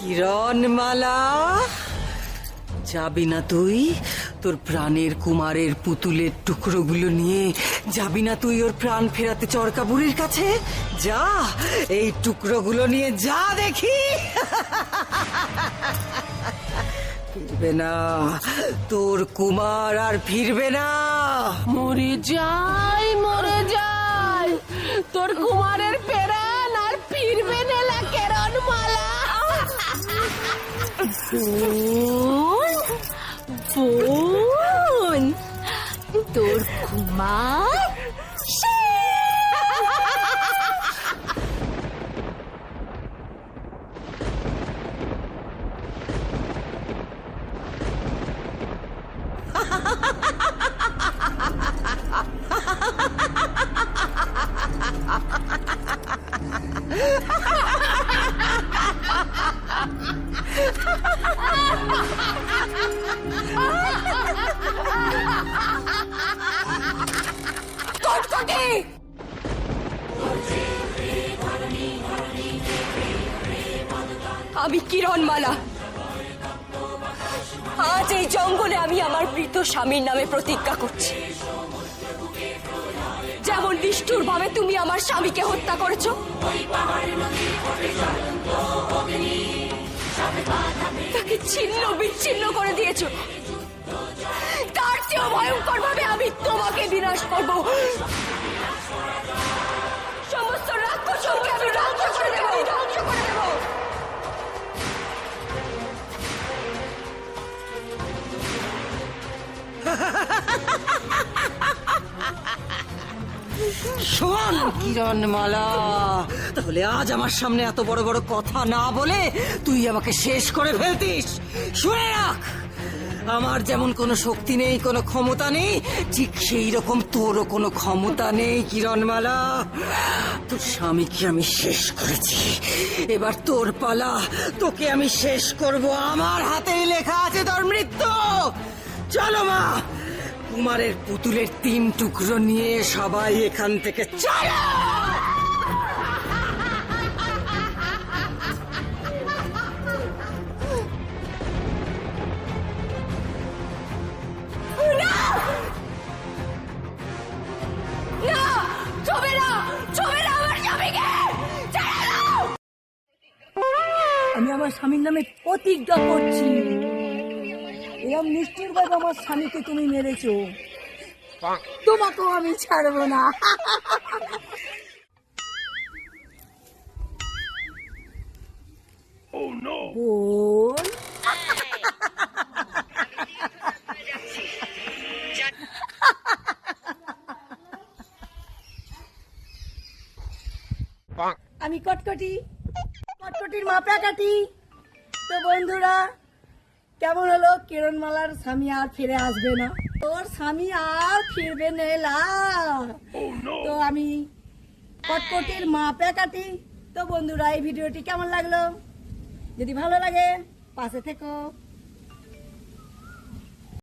কিরণমালা? যাবি না তুই? তোর প্রাণের কুমারের পুতুলের টুকরোগুলো নিয়ে যাবি না তুই ওর প্রাণ ফেরাতে চরকা বুড়ির কাছে? যা, এই টুকরোগুলো নিয়ে যা দেখি। ফিরবে না। তোর কুমার আর ফিরবে না। মরে যাই মরে যাই। তোর কুমারের পেরান বোন বোন তোর কুমার আমি কিরণমালা। আজ এই জঙ্গলে আমি আমার মৃত স্বামীর নামে প্রতিজ্ঞা করছি। যেমন নিষ্ঠুর ভাবে তুমি আমার স্বামীকে হত্যা করেছ, তাকে ছিন্ন বিচ্ছিন্ন করে দিয়েছ। তার চেয়েও ভয়ঙ্কর ভাবে আমি তোমাকে বিনাশ করব। সমস্ত রাক্ষসকে আমি ধ্বংস করে দেবো ধ্বংস করে দেবো। শোন, কিরণমালা, তাহলে আজ আমার সামনে এত বড় বড় কথা না বলে তুই আমাকে শেষ করে ফেলতিস। শুনে রাখ আমার যেমন কোনো শক্তি নেই, কোনো ক্ষমতা নেই, ঠিক সেই রকম তোরও কোনো ক্ষমতা নেই, কিরণমালা। তোর স্বামীকে আমি শেষ করেছি। এবার তোর পালা, তোকে আমি শেষ করব। আমার হাতেই লেখা আছে তোর মৃত্যু। চলো মা, কুমারের পুতুলের তিন টুকরো নিয়ে সবাই এখান থেকে চলো! আমি আমার স্বামীর নামে প্রতিজ্ঞা করছি। এরম নিষ্ঠুর ভাবে আমার স্বামীকে তুমি মেরেছো। তোমাকেও আমি ছাড়বো না। বোন আমি কটকটি। কটকটির মাপা কাটি তো বন্ধুরা কেমন হলো? কিরণমালার স্বামী আর ফিরে আসবে না। তোর স্বামী আর ফিরবে না তো আমি কটকটির মাপে কাটি তো বন্ধুরা এই ভিডিওটি কেমন লাগল? যদি ভালো লাগে পাশে থেকো।